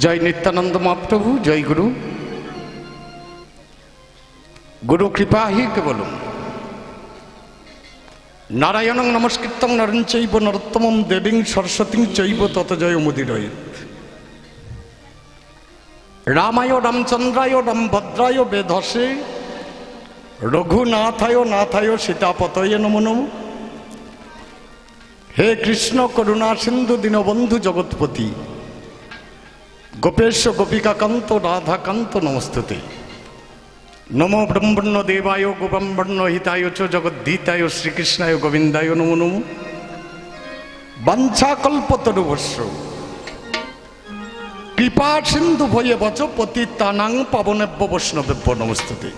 জয় নিত্যানন্দ মহাপ্রভু জয় গুরু। গুরু কৃপা হি কেবলম। নারায়ণং নমস্কৃতং নরং চৈব নরোত্তমম দেবীং সরস্বতী চৈব তত জয় মুদিরয়। রামায় রামচন্দ্রায় রামভদ্রায় বেধসে, রঘুনাথায় নাথায় সীতাপতয়ে নমো নমঃ হে কৃষ্ণ করুণা সিন্ধু দীনবন্ধু জগৎপতি। গোপেশ গোপিকাকান্ত রাধাকান্ত নমস্তুতে নমো ব্রহ্মণ্য দেবায় গোব্রহ্মণ্য হিতায় চ জগদ্ধিতায় শ্রীকৃষ্ণায় গোবিন্দায় নমো নমো বাঞ্ছাকল্পতরুবস্য কৃপা সিন্ধু ভয়ে বচ পতিতানাং পাবনেব্য বৈষ্ণবেব্য নমস্তুতে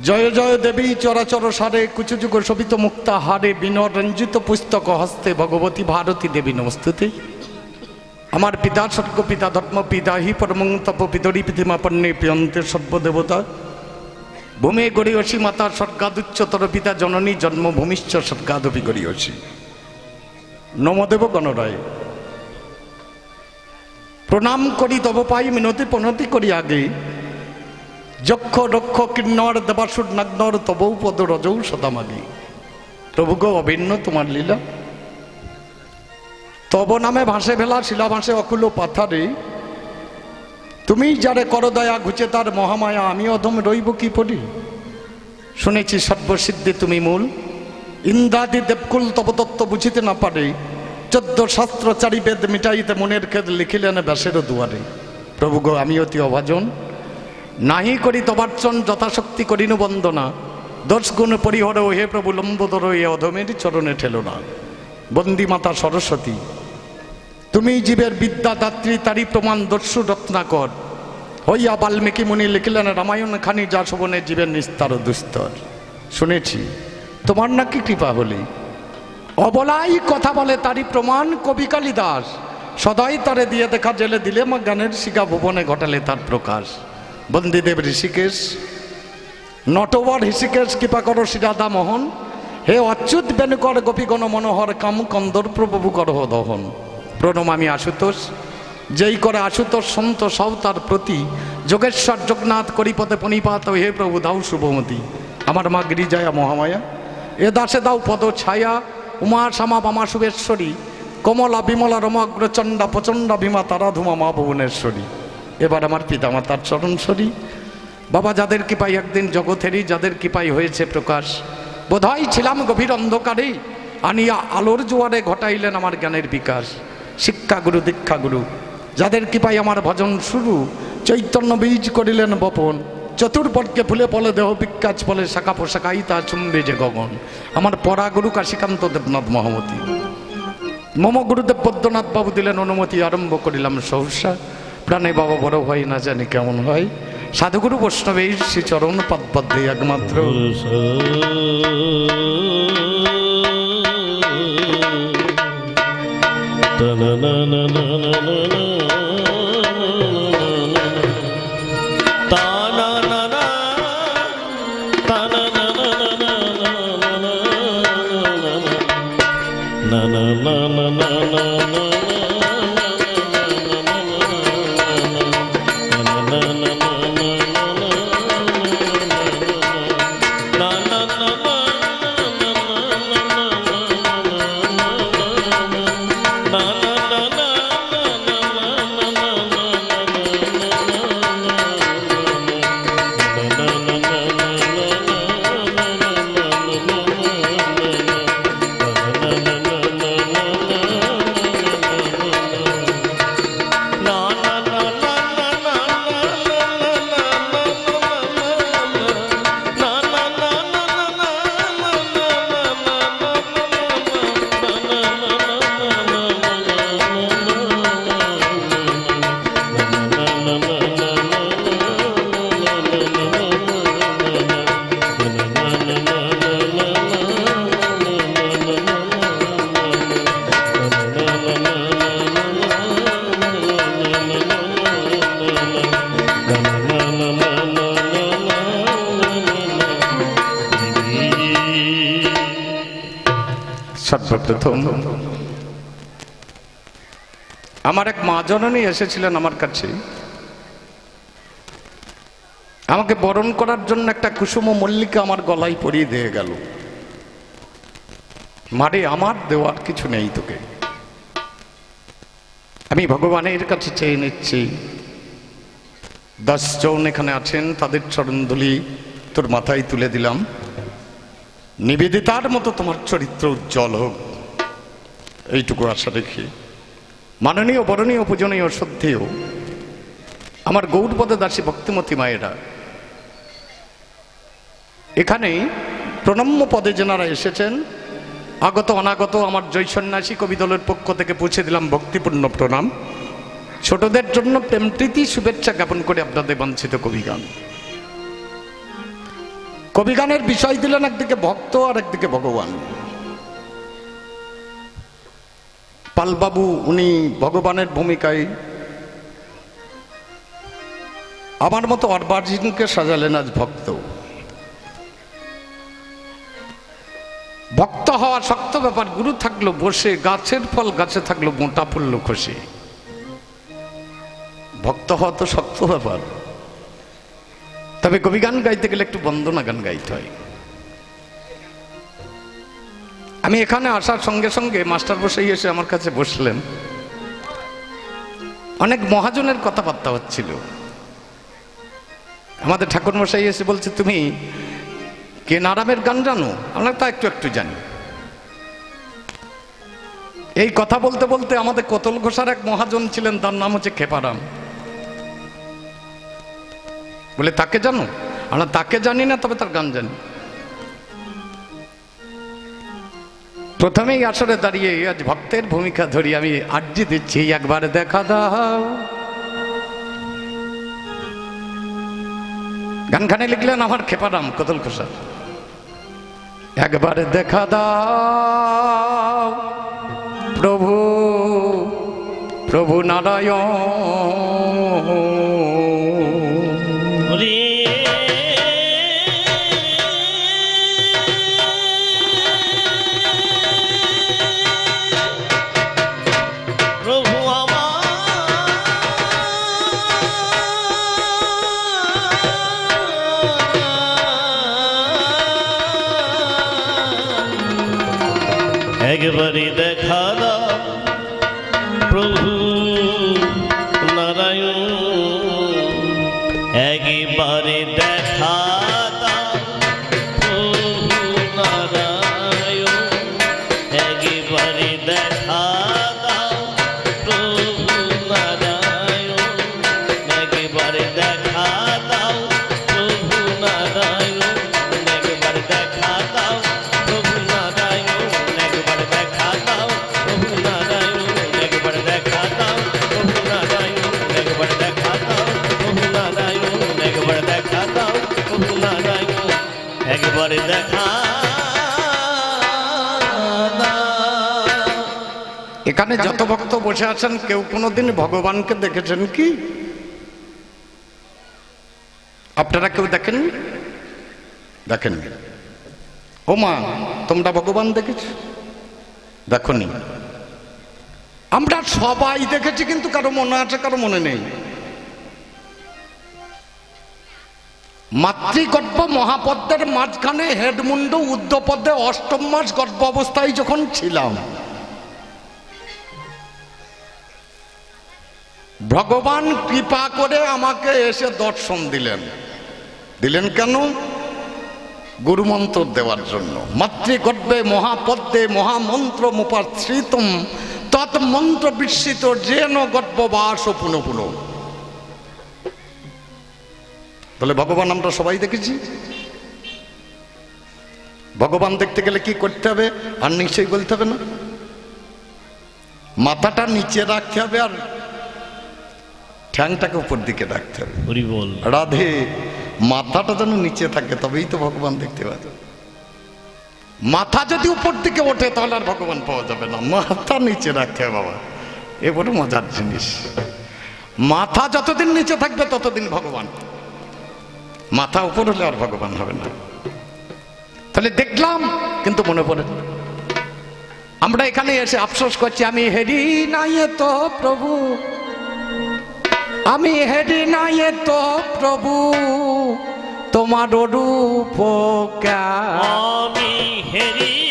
জয় জয় দেবী চরাচর সারে কুচযুগ শোভিত মুক্তা হারে বিনর রঞ্জিত পুস্তক হস্তে ভগবতী ভারতী দেবী নমস্তুতে আমার পিতা স্বর্গ পিতা ধর্ম পিতা, হি পরমং তপ পিতরি পৃথিমা পণ্যে প্রিয়ন্তে সর্বদেবতা। ভূমে গড়িয়সী মাতা স্বর্গাদুচ্চতর পিতা জননী জন্মভূমিশ্চ স্বর্গাদপি গড়িয়সী। নমদেব গণরায়। প্রণাম করি তব পাই মিনতি পনতি করি আগে। যক্ষ রক্ষ কিন্নর দেবাসুর নাগ্নর তবৌ পদ রজৌ সদামাগি। প্রভু গো অভিন্ন তোমার লীলা। তব নামে ভাসে ভেলা শিলা ভাসে অকুল পাথারে। তুমি যারে করদয়া ঘুচে তার মহামায়া আমি অধম রইব কি পড়ি শুনেছি সর্বসিদ্ধি তুমি মূল। ইন্দ্রাদি দেবকুল তব তত্ত্ব বুঝিতে না পারে। চোদ্দ শাস্ত্র চারি বেদ মিটাইতে মনের খেদ লিখিলেন ব্যাসেরও দুয়ারে। প্রভু গো, আমি অতি অভাজন। নাহি করি তবার্চন যথাশক্তি করিনু বন্দনা। দোষ গুণ পরিহর হে প্রভু লম্বোদর এ অধমের চরণে ঠেলো না। বন্দি মাতা সরস্বতী তুমি জীবের বিদ্যাদাত্রী তারই প্রমাণ দস্যু রত্নাকর। হইয়া বাল্মীকি মুনি লিখিলেন, রামায়ণ খানি যা শোভনে জীবের নিস্তার দুস্তর। শুনেছি। তোমার নাকি কৃপা হলি অবলাই কথা বলে, তারই প্রমাণ কবি কালিদাস। সদাই তারে দিয়ে দেখা জেলে দিলে মা গানের শিকা ভুবনে ঘটালে তার প্রকাশ। বন্দিদেব ঋষিকেশ নটবর ঋষিকেশ, কৃপা করো শ্রীরাধা মোহন। হে অচ্যুত বেনুকর গোপীগণ মনোহর কাম, কন্দর প্রভু করহ দহন। প্রণম আমি আশুতোষ। যেই করে আশুতোষ সন্ত সব তার প্রতি, যোগেশ্বর যোগনাথ করিপথে পণিপাত, হে প্রভু দাও শুভমতি। আমার মা গিরিজায়া মহামায়া, এ দাসে দাও পদ ছায়া, উমা শ্যামা বামা শুভেশ্বরী, কমলা বিমলা রমাগ্রচণ্ডা প্রচণ্ডা ভীমা তারা ধুমা মা ভুবনেশ্বরী। এবার আমার পিতামাতার চরণসরী বাবা, যাদের কৃপাই একদিন জগতেরই, যাদের কৃপাই হয়েছে প্রকাশ বোধহয় ছিলাম গভীর অন্ধকারে, আনিয়া আলোর জোয়ারে ঘটাইলেন আমার জ্ঞানের বিকাশ। শিক্ষাগুরু দীক্ষাগুরু যাদের কৃপাই আমার ভজন শুরু, চৈতন্য বীজ করিলেন বপন। চতুর্বর্গে ফুলে ফলে দেহ বিকাশ ফলে শাখা পোশাকাই তা চুম্বে যে গগন। আমার পরাগুরু কাশীকান্ত দেবনাথ মহামতী। মম গুরুদেব পদ্মনাথ বাবু দিলেন অনুমতি, আরম্ভ করিলাম সহসা। প্রাণে বাবা বড় হয় না জানি কেমন হয়। সাধুগুরু বৈষ্ণবের শ্রী চরণ একমাত্র। da na na na na na na আমার এক মা জননী এসেছিলেন আমার কাছে। আমাকে বরণ করার জন্য একটা কুসুম মল্লিকা আমার গলায় পরিয়ে দিয়ে গেল। মারে, আমার দেওয়ার কিছু নেই তোকে। আমি ভগবানের কাছে চেয়ে নিচ্ছি। দশজন এখানে আছেন, তাদের চরণধুলি তোর মাথায় তুলে দিলাম। নিবেদিতার মতো তোমার চরিত্র উজ্জ্বল হোক। এইটুকু আশা রেখে। মাননীয়, বরণীয়, পূজনীয়, শ্রদ্ধেয় আমার গৌরপদ দাসী ভক্তিমতী মায়েরা এখানে প্রণম্য পদে যেনারা এসেছেন, আগত, অনাগত আমার জয় সন্ন্যাসী কবি দলের পক্ষ থেকে পৌঁছে দিলাম ভক্তিপূর্ণ প্রণাম। ছোটদের জন্য প্রেমপ্রীতি শুভেচ্ছা জ্ঞাপন করে আপনাদের বাঞ্ছিত কবিগান। কবিগানের বিষয় দিলেন একদিকে ভক্ত আর একদিকে ভগবান। পালবাবু, উনি ভগবানের ভূমিকায়। আমার মতো অর্বার্জিনকে সাজালেন আজ ভক্ত। ভক্ত হওয়া শক্ত ব্যাপার, গুরু থাকল বসে, গাছের ফল গাছে থাকল মোটা পড়ল খুশি ভক্ত হওয়া তো শক্ত ব্যাপার। তবে কবি গান গাইতে গেলে একটু বন্দনা গান গাইতে হয়। আমি এখানে আসার সঙ্গে সঙ্গে মাস্টার বসেই এসে আমার কাছে বসলেন। অনেক মহাজনের কথাবার্তা হচ্ছিল। আমাদের ঠাকুর মশাই এসে বলছে, তুমি কে নারামের গান জানো? আমরা তা একটু একটু জানি। এই কথা বলতে বলতে আমাদের কোতল ঘোষার এক মহাজন ছিলেন, তার নাম হচ্ছে খেপারাম। বলে, তাকে জানো? আমরা তাকে জানি না, তবে তার গান জানি। প্রথমেই আসরে দাঁড়িয়ে আজ ভক্তের ভূমিকা ধরি, আমি আর্জি দিচ্ছি, একবার দেখা দাও। গানখানে লিখলেন আমার খেপারাম কতল খোসার একবার দেখা দাও, প্রভু প্রভু নারায়ণ। আমার একবারে দেখা দাও। প্রভু যত ভক্ত বসে আছেন, কেউ কোনোদিন ভগবানকে দেখেছেন কি? আপনারা কেউ দেখেননি? দেখেননি। ও মা তোমরা ভগবান দেখেছ? দেখনি। আমরা সবাই দেখেছি, কিন্তু কারও মনে আছে, কারও মনে নেই। মাতৃগর্ভ মহাপদ্মের মাঝখানে হেডমুন্ড উদ্ধপদে অষ্টম মাস গর্ভ অবস্থায় যখন ছিলাম ভগবান কৃপা করে আমাকে এসে দর্শন দিলেন। দিলেন কেন? গুরুমন্ত্র দেওয়ার জন্য। মাতৃ মাতৃগর্ভে মহাপদ্মে মহামন্ত্র মুপাশ্রিতম তৎমন্ত্র বিস্মিত যেন গর্ভবাস পুনঃ পুনঃ। বলে, ভগবান, আমরা সবাই দেখেছি। ভগবান দেখতে গেলে কি করতে হবে? আর নিশ্চয়ই বলতে হবে না। মাথাটা নিচে রাখতে হবে আর ঠ্যাংটাকে উপর দিকে রাখতে হবে রাধে মাথাটা যেন নিচে থাকে তবেই তো ভগবান দেখতে পাবে। মাথা যদি উপর দিকে ওঠে তাহলে আর ভগবান পাওয়া যাবে না। মাথা নিচে রাখতে হবে বাবা। এ বড় মজার জিনিস। মাথা যতদিন নিচে থাকবে ততদিন ভগবান। মাথা উপর হলে আর ভগবান হবে না। তাহলে দেখলাম কিন্তু মনে পড়ে আমরা এখানে এসে আফসোস করছি আমি হেরি নাই তো প্রভু। আমি হেডি নাই তো প্রভু তোমার রূপ আমি হেরি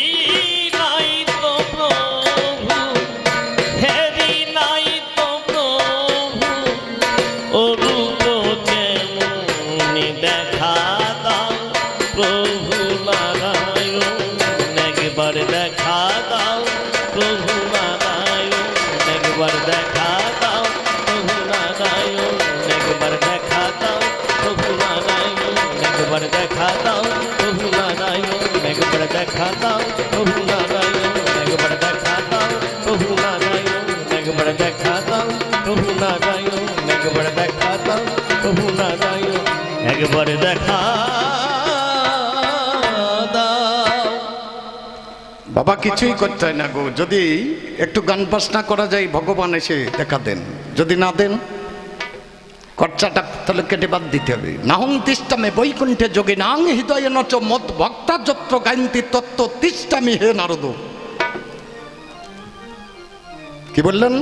দেখা দাও প্রভু নারায়ণ। একবার দেখা দাও নারায়ণ। একবার দেখা দাও নারায়ণ। একবার দেখা দাও নারায়ণ। একবার দেখা দাও নারায়ণ। একবার দেখা বাবা, কিছুই করতে হয় না গো। যদি একটু গান বাজনা করা যায়, ভগবান এসে দেখা দেন। যদি না দেন খরচাটা তাহলে কেটে বাদ দিতে হবে। নাহং তিষ্টামে বৈকুণ্ঠে যোগে নাং হৃদয়ে নচ মত ভক্তা যত্র গায়ন্তি তত্ত্ব তিষ্টামি হে নারদ। কি বললেন?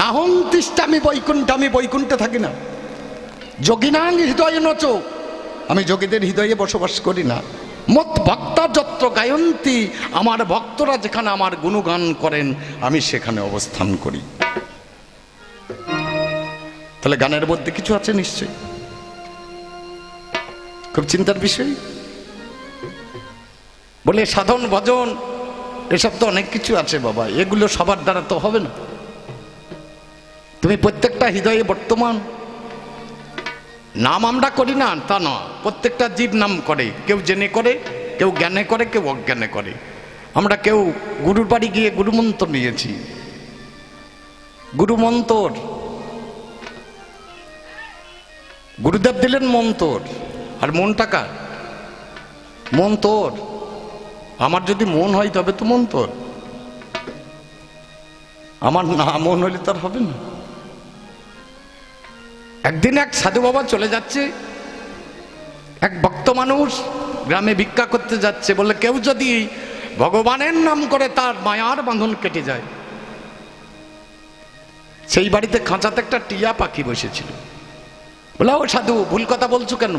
নাহং তিষ্টামি বৈকুণ্ঠ, আমি বৈকুণ্ঠে থাকি না। যোগিনাং হৃদয়ে নচ, আমি যোগীদের হৃদয়ে বসবাস করি না। মত ভক্তা যত্র গায়ন্তী আমার ভক্তরা যেখানে আমার গুণগান করেন, আমি সেখানে অবস্থান করি। তাহলে গানের মধ্যে কিছু আছে নিশ্চয়ই? খুব চিন্তার বিষয়? বলে সাধন, ভজন, এসব তো অনেক কিছু আছে বাবা, এগুলো সবার দ্বারা তো হবে না। তুমি প্রত্যেকটা হৃদয়ে বর্তমান, নাম আমরা করি না, তা না, প্রত্যেকটা জীব নাম করে, কেউ জেনে করে, কেউ জ্ঞানে করে, কেউ অজ্ঞানে করে। আমরা কেউ গুরুর বাড়ি গিয়ে গুরুমন্ত্র নিয়েছি। গুরুমন্তর গুরুদেব দিলেন মন্তর আর মনটা কার? মন তোর। আমার যদি মন হয় তবে তো মন তোর। আমার না মন হলে তার হবে না। একদিন এক সাধু বাবা চলে যাচ্ছে। এক ভক্ত মানুষ গ্রামে ভিক্ষা করতে যাচ্ছে। বলে কেউ যদি ভগবানের নাম করে তার মায়ার বাঁধন কেটে যায়। সেই বাড়িতে খাঁচাতে একটা টিয়া পাখি বসেছিল। বলে, ও সাধু, ভুল কথা বলছো কেন?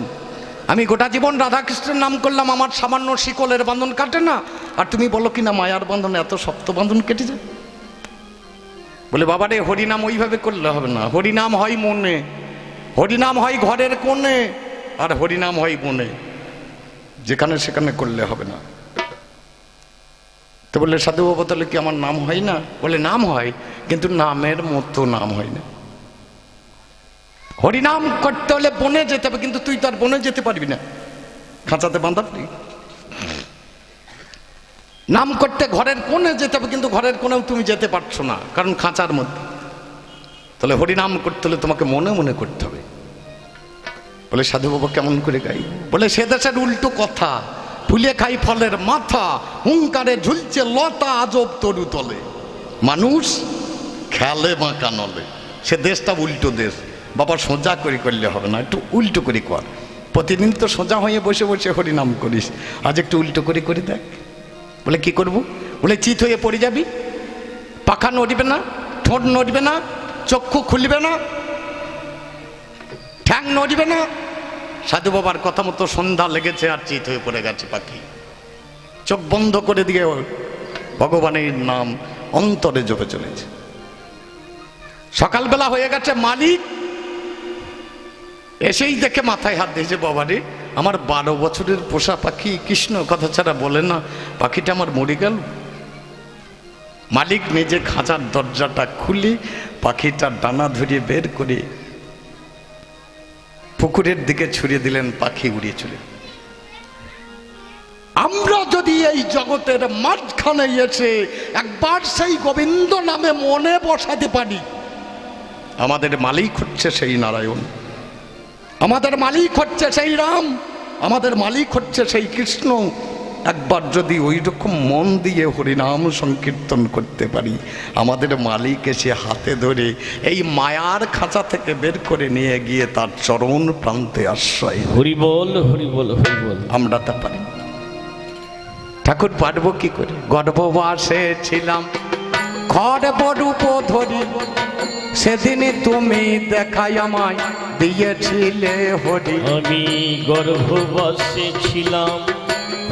আমি গোটা জীবন রাধাকৃষ্ণের নাম করলাম, আমার সামান্য শিকলের বাঁধন কাটে না। আর তুমি বলো কি না, মায়ার বাঁধন এত শক্ত বাঁধন কেটে যায়? বলে বাবারে হরিনাম ওইভাবে করলে হবে না। হরিনাম হয় মনে, হরিনাম হয় ঘরের কোণে, আর হরিনাম হয় মনে যেখানে সেখানে করলে হবে না। তো বললে সাধু বাবা, তাহলে কি আমার নাম হয় না? বলে, নাম হয়, কিন্তু নামের মতো নাম হয় না। হরিনাম করতে হলে বনে যেতে হবে, কিন্তু তুই তার বনে যেতে পারবি না। খাঁচাতে বাঁধাবি? নাম করতে ঘরের কোণে যেতে হবে, কিন্তু ঘরের কোণেও তুমি যেতে পারছ না, কারণ খাঁচার মধ্যে। তাহলে হরিনাম করতে হলে তোমাকে মনে মনে করতে হবে। বলে সাধু বাবা কেমন করে গাই? বলে, সে দেশের উল্টো কথা, ফুলে খাই ফলের মাথা, হুঙ্কারে ঝুলছে লতা আজব তরু তলে। মানুষ খেলে বাঁকা নলে, সে দেশটা উল্টো দেশ বাবা সোজা করে করলে হবে না, একটু উল্টো করে কর। প্রতিদিন তো সোজা হয়ে বসে বসে হরিনাম করিস। আজ একটু উল্টো করে করে দেখ। বলে কি করব? বলে চিত হয়ে পড়ে যাবি। পাখা নড়বে না, ঠোঁট নড়বে না, চক্ষু খুলবে না, ঠ্যাং নড়বে না। সাধু বাবার কথা মতো সন্ধ্যা লেগেছে আর চিত হয়ে পড়ে গেছে পাখি। চোখ বন্ধ করে দিয়ে ভগবানের নাম অন্তরে জপে চলেছে। সকালবেলা হয়ে গেছে মালিক। এসেই দেখে মাথায় হাত দিয়েছে, বাবারে, আমার বারো বছরের পোষা পাখি কৃষ্ণ, কথা ছাড়া বলে না, পাখিটা আমার মরে গেল। মালিক নিজে খাঁচার দরজাটা খুলে পাখিটার ডানা ধরিয়ে বের করে পুকুরের দিকে ছুড়ে দিলেন, পাখি উড়িয়ে চলে। আমরা যদি এই জগতের মাঝখানে এসে একবার সেই গোবিন্দ নামে মনে বসাতে পারি, আমাদের মালিক হচ্ছে সেই নারায়ণ। আমাদের মালিক হচ্ছে সেই রাম আমাদের মালিক হচ্ছে সেই কৃষ্ণ। একবার যদি ওই রকম মন দিয়ে হরিনাম সংকীর্তন করতে পারি আমাদের মালিক এসে হাতে ধরে এই মায়ার খাঁচা থেকে বের করে নিয়ে গিয়ে তার চরণ প্রান্তে আশ্রয় দেয়। হরি বল হরি বল হরি বল। আমরা তা পারি। ঠাকুর পারব কি করে? গর্ভবাসে ছিলাম খড়বরূপ ধরি। সেদিন তুমি দেখাই আমায় দিয়েছিলে হরি। আমি গর্ভবশে ছিলাম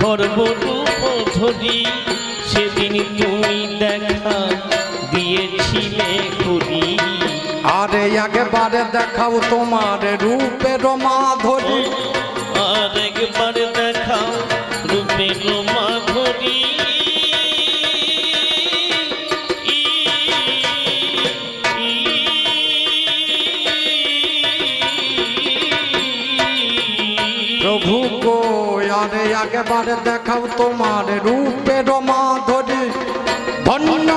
গর্ভরূপ ধরি। সেদিন তুমি দেখা দিয়েছিলে করি আরে একবারে দেখাও তোমার রূপের মাধুরী। আর একবার দেখাও রূপের মাধুরী। দেখাও তোমার রূপের মাধুরী ধন্য